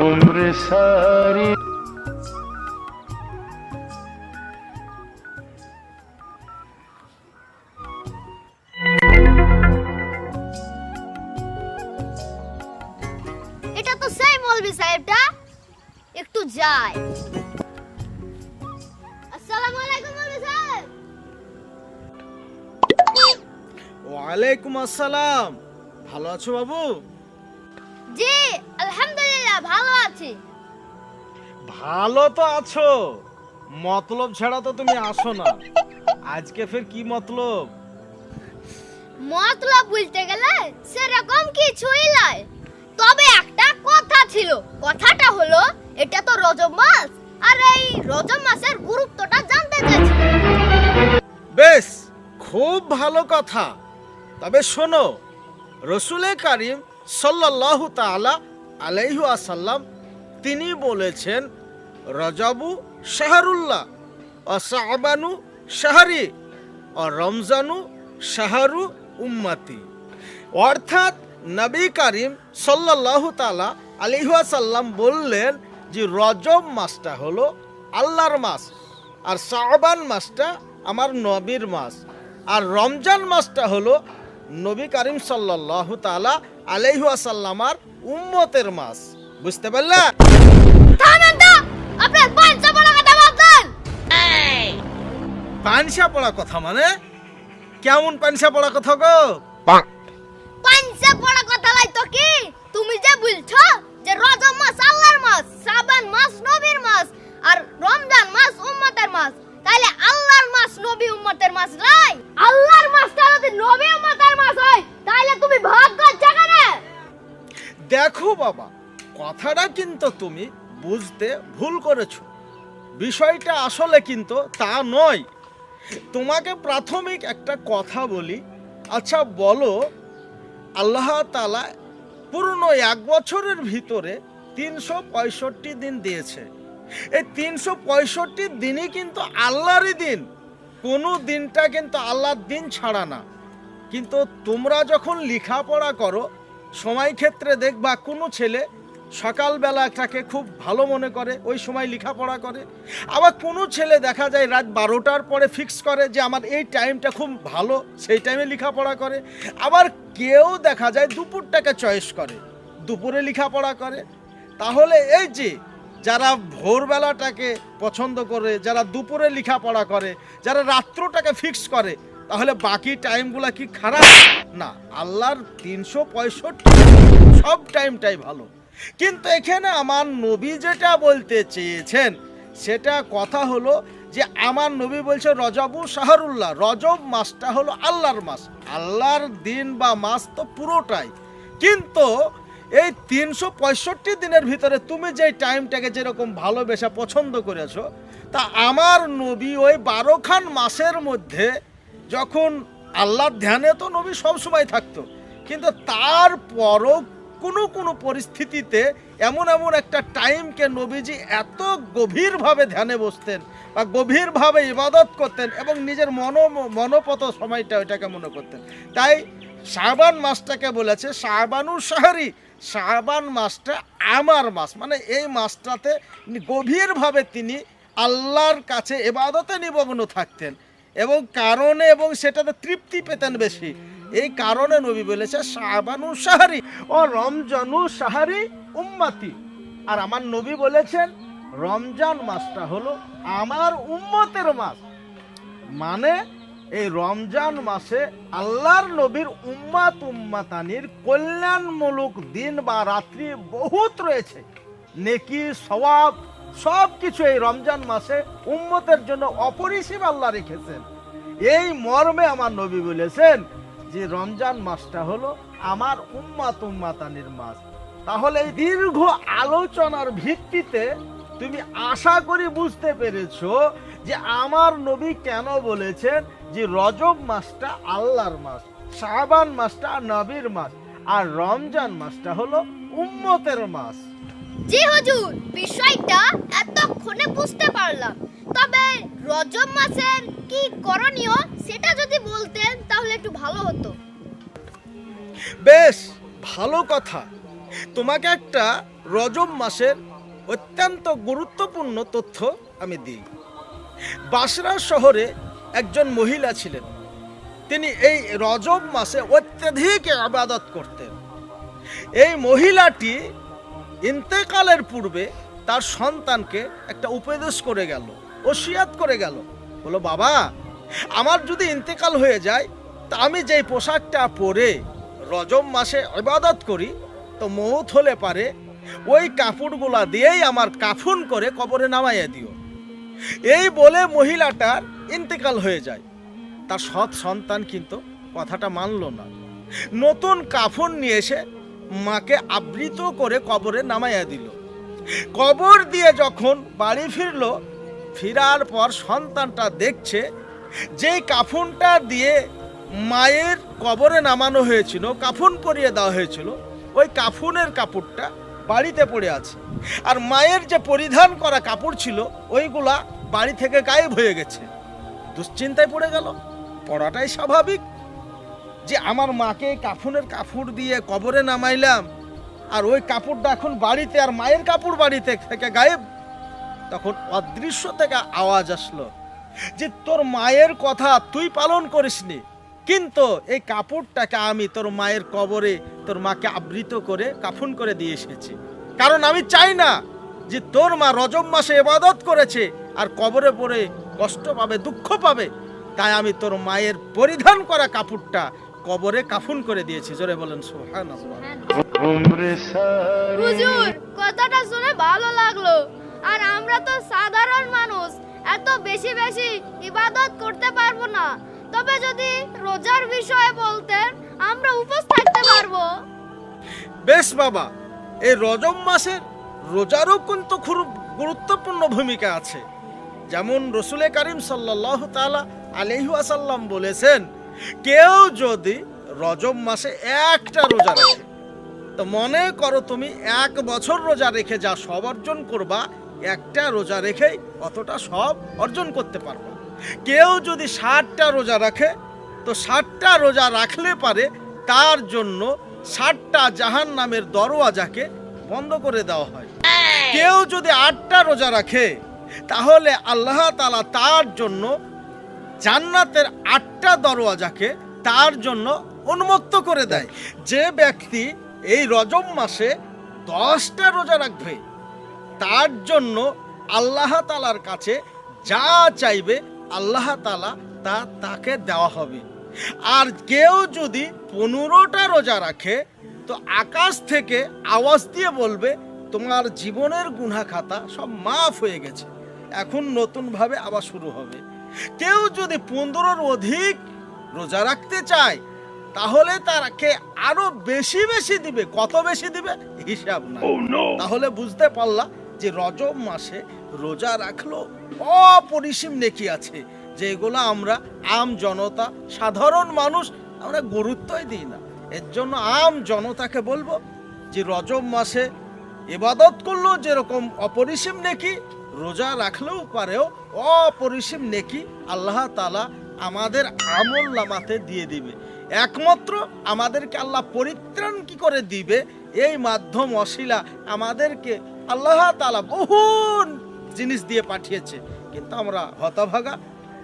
ভুলরে সারি। এটা তো সেই মলবি সাহেবটা। একটু যাই আসসালামু আলাইকুম মলবি সাহেব। ওয়ালাইকুম আসসালাম। ভালো আছো বাবু? জি আলহামদুলিল্লাহ ভালো আছি। ভালো তো আছো। মতলব ছাড়া তো তুমি আসো না। আজকে ফের কি মতলব? মতলব বলতে গেলে সেরকম কিছুই নয় তবে একটা কথা ছিল কথাটা হলো এটা তো রজব মাস আর এই রজব মাসের গুরুত্বটা জানতে চাইছি। বেশ খুব ভালো কথা। তবে শোনো রসুলে কারিম সাল্লাল্লাহু তাআলা আলাইহু আসাল্লাম তিনি বলেছেন, রজাবু শাহরুল্লাহ ও সাবানু শাহরি ও রমজানু শাহরু উম্মতি। অর্থাৎ নবী করিম সাল্লাল্লাহু তাআলা আলাইহু আসাল্লাম বললেন যে, রজব মাসটা হলো আল্লাহর মাস, আর শাবান মাসটা আমার নবীর মাস, আর রমজান মাসটা হলো নবী করিম সাল্লাল্লাহু তাআলা আলাইহু আসাল্লামার উম্মতের মাস বুঝতে পারলা? পানসা পড়া কথা মানে? কেমন পানসা পড়া কথা গো? দেখো বাবা, কথাটা কিন্তু তুমি বুঝতে ভুল করেছ। বিষয়টা আসলে কিন্তু তা নয়। তোমাকে প্রাথমিক একটা কথা বলি। আচ্ছা বলো, আল্লাহ তালা পুরনো এক বছরের ভিতরে তিনশো পঁয়ষট্টি দিন দিয়েছে। এই তিনশো পঁয়ষট্টি দিনই কিন্তু আল্লাহরই দিন। কোনো দিনটা কিন্তু আল্লাহর দিন ছাড়া না। কিন্তু তোমরা যখন লেখাপড়া করো সময় ক্ষেত্রে দেখবা কোনো ছেলে সকালবেলাটাকে খুব ভালো মনে করে, ওই সময় লেখাপড়া করে। আবার কোনো ছেলে দেখা যায় রাত বারোটার পরে ফিক্স করে যে আমার এই টাইমটা খুব ভালো, সেই টাইমে লেখাপড়া করে। আবার কেউ দেখা যায় দুপুরটাকে চয়েস করে, দুপুরে লেখাপড়া করে। তাহলে এই যে যারা ভোরবেলাটাকে পছন্দ করে, যারা দুপুরে লেখাপড়া করে, যারা রাত্রটাকে ফিক্স করে তাহলে বাকি টাইমগুলো কি খারাপ? না, আল্লাহর তিনশো পঁয়ষট্টি। সব টাইমটাই ভালো। কিন্তু এখানে আমার নবী যেটা বলতে চেয়েছেন, সেটা কথা হলো যে আমার নবী বলছে, রজবু শাহরুল্লাহ, রজব মাসটা হলো আল্লাহর মাস। আল্লাহর দিন বা মাস তো পুরোটাই। কিন্তু এই তিনশো পঁয়ষট্টি দিনের ভিতরে তুমি যে টাইমটাকে যেরকম ভালোবেসে পছন্দ করেছ, তা আমার নবী ওই বারোখান মাসের মধ্যে যখন আল্লাহর ধ্যানে তো নবী সব সময় থাকতো, কিন্তু তারপরও কোনো কোনো পরিস্থিতিতে এমন এমন একটা টাইমকে নবীজি এত গভীরভাবে ধ্যানে বসতেন বা গভীরভাবে ইবাদত করতেন এবং নিজের মন মনপত সময়টা ওইটাকে মনে করতেন। তাই শাবান মাসটাকে বলেছে শাবানু শাহরি, শাবান মাসটা আমার মাস। মানে এই মাসটাতে গভীরভাবে তিনি আল্লাহর কাছে এবাদতে নিমগ্ন থাকতেন। এবং কারণে এবং সেটাতে তৃপ্তি পেতেন বেশি। এই কারণে নবী বলেছে, শাবানু সাহারি ও রমজানু সাহারি উম্মাতি। আর আমার নবী বলেছেন, রমজান মাসটা হলো আমার উম্মতের মাস। মানে এই রমজান মাসে আল্লাহর নবীর উম্মাত উম্মাতানির কল্যাণমূলক দিন বা রাত্রি বহুত রয়েছে। নেকি সওয়াব সব কিছু এই রমজান মাসে উম্মতের জন্য অপরিসীম আল্লাহ রেখেছেন। এই মর্মে আমার নবী বলেছেন যে রমজান মাসটা হলো আমার উম্মাত উম্মাতানির মাস। তাহলে এই দীর্ঘ আলোচনার ভিত্তিতে তুমি আশা করি বুঝতে পেরেছ যে আমার নবী কেন বলেছেন যে রজব মাসটা আল্লাহর মাস, শাবান মাসটা নবীর মাস, আর রমজান মাসটা হলো উম্মতের মাস। জি হুজুর, বিষয়টা এতক্ষণে বুঝতে পারলাম। তবে রজব মাসের কি করণীয় সেটা যদি বলতেন তাহলে একটু ভালো হতো। বেশ, ভালো কথা। তোমাকে একটা রজব মাসের অত্যন্ত গুরুত্বপূর্ণ তথ্য আমি দিই। বাসরা শহরে একজন মহিলা ছিলেন। তিনি এই রজব মাসে অত্যাধিক আবাদত করতেন। এই মহিলাটি ইন্তেকালের পূর্বে তার সন্তানকে একটা উপদেশ করে গেল, ওসিয়াত করে গেল। বলো বাবা, আমার যদি ইন্তেকাল হয়ে যায়, তা আমি যেই পোশাকটা পরে রজম মাসে ইবাদত করি, তো মৌত হলে পারে, ওই কাপড়গুলা দিয়েই আমার কাফুন করে কবরে নামাইয়া দিও। এই বলে মহিলাটার ইন্তেকাল হয়ে যায়। তার সৎ সন্তান কিন্তু কথাটা মানল না। নতুন কাফন নিয়ে এসে মাকে আবৃত করে কবরে নামাইয়া দিল। কবর দিয়ে যখন বাড়ি ফিরল, ফিরার পর সন্তানটা দেখছে, যেই কাফনটা দিয়ে মায়ের কবরে নামানো হয়েছিল, কাফন পরিয়ে দেওয়া হয়েছিল, ওই কাফনের কাপড়টা বাড়িতে পড়ে আছে। আর মায়ের যে পরিধান করা কাপড় ছিল, ওইগুলা বাড়ি থেকে গায়েব হয়ে গেছে। দুশ্চিন্তায় পড়ে গেল। পড়াটাই স্বাভাবিক। যে আমার মাকে কাফনের কাপড় দিয়ে কবরে নামাইলাম, আর ওই কাপড়টা এখন বাড়িতে আর মায়ের কাপড় বাড়িতে থেকে গায়েব, তখন অদৃশ্য থেকে আওয়াজ আসলো যে তোর মায়ের কথা তুই পালন করিসনি, কিন্তু এই কাপড়টাকে আমি তোর মায়ের কবরে তোর মাকে আবৃত করে কাফন করে দিয়ে এসেছি। কারণ আমি চাই না যে তোর মা রজব মাসে এবাদত করেছে আর কবরে পড়ে কষ্ট পাবে, দুঃখ পাবে, তাই আমি তোর মায়ের পরিধান করা কাপড়টা কবরে কাফন করে দিয়েছি জোরে বলেন সুবহানাল্লাহ। হুজুর কথাটা শুনে ভালো লাগল। আর আমরা তো সাধারণ মানুষ এত বেশি বেশি ইবাদত করতে পারব না। তবে যদি রোজার বিষয়ে বলতেন আমরা উপোস থাকতে পারব। বেশ বাবা এই রজব মাসের রোজারও কিন্তু খুব গুরুত্বপূর্ণ ভূমিকা আছে। যেমন রসুলে করিম সাল্লাহ তালা আলহাসাল্লাম বলেছেন কেউ যদি রজব মাসে একটা রোজা রাখে, তো মনে করো তুমি এক বছর রোজা রেখে যা সব অর্জন করবা, একটা রোজা রেখেই অতটা সব অর্জন করতে পারবা। কেউ যদি ষাটটা রোজা রাখে, তো ষাটটা রোজা রাখলে পারে তার জন্য ষাটটা জাহান নামের দরওয়াজাকে বন্ধ করে দেওয়া হয়। কেউ যদি আটটা রোজা রাখে, তাহলে আল্লাহ তালা তার জন্য জান্নাতের আটটা দরওয়াজাকে তার জন্য উন্মুক্ত করে দেয়। যে ব্যক্তি এই রজব মাসে দশটা রোজা রাখবে, তার জন্য আল্লাহ তালার কাছে যা চাইবে আল্লাহ তালা তা তাকে দেওয়া হবে। আর কেউ যদি পনেরোটা রোজা রাখে, তো আকাশ থেকে আওয়াজ দিয়ে বলবে, তোমার জীবনের গুনা খাতা সব মাফ হয়ে গেছে। এখন নতুনভাবে আবার শুরু হবে। কেউ যদি পনেরোর অধিক রোজা রাখতে চায় তাহলে তাকে আরও বেশি বেশি দিবে। কত বেশি দিবে? হিসাব না তাহলে বুঝতে পারলা যে রজব মাসে রোজা রাখল অপরিসীম নেকি আছে যেগুলো আমরা আম জনতা সাধারণ মানুষ আমরা গুরুত্বই দিই না। এর জন্য আম জনতাকে বলব যে রজব মাসে ইবাদত করলেও যেরকম অপরিসীম নেকি রোজা রাখলেও পারেও অপরিসীম নেকি আল্লাহ তালা আমাদের আমল নামাতে দিয়ে দিবে। একমাত্র আমাদেরকে আল্লাহ পরিত্রাণ কি করে দিবে? এই মাধ্যম অশিলা আমাদেরকে আল্লাহ তালা বহু জিনিস দিয়ে পাঠিয়েছে। কিন্তু আমরা হতভাগা,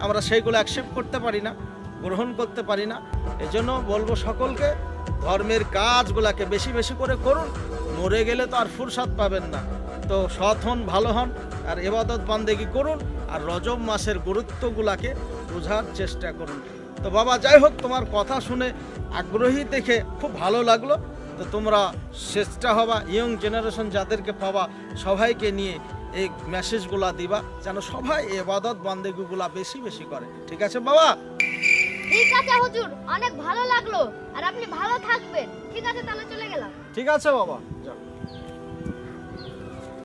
আমরা সেইগুলো অ্যাকসেপ্ট করতে পারি না, গ্রহণ করতে পারি না। এজন্য বলব সকলকে, ধর্মের কাজগুলাকে বেশি বেশি করে করুন। মরে গেলে তো আর ফুরসাদ পাবেন না। তো সৎ হন, ভালো হন আর এবাদত বান্দেগি করুন আর রজব মাসের গুরুত্বগুলাকে বোঝার চেষ্টা করুন। তো বাবা যাই হোক তোমার কথা শুনে আগ্রহী দেখে খুব ভালো লাগল। তো তোমরা চেষ্টা হবা ইয়ং জেনারেশন যাদেরকে পাবা সবাইকে নিয়ে এই মেসেজগুলা দিবা যেন সবাই এবাদত বান্দেগুলা বেশি বেশি করে। ঠিক আছে বাবা? ঠিক আছে হুজুর অনেক ভালো লাগল আর আপনি ভালো থাকবেন। ঠিক আছে তাহলে চলে গেলাম। ঠিক আছে বাবা যাও।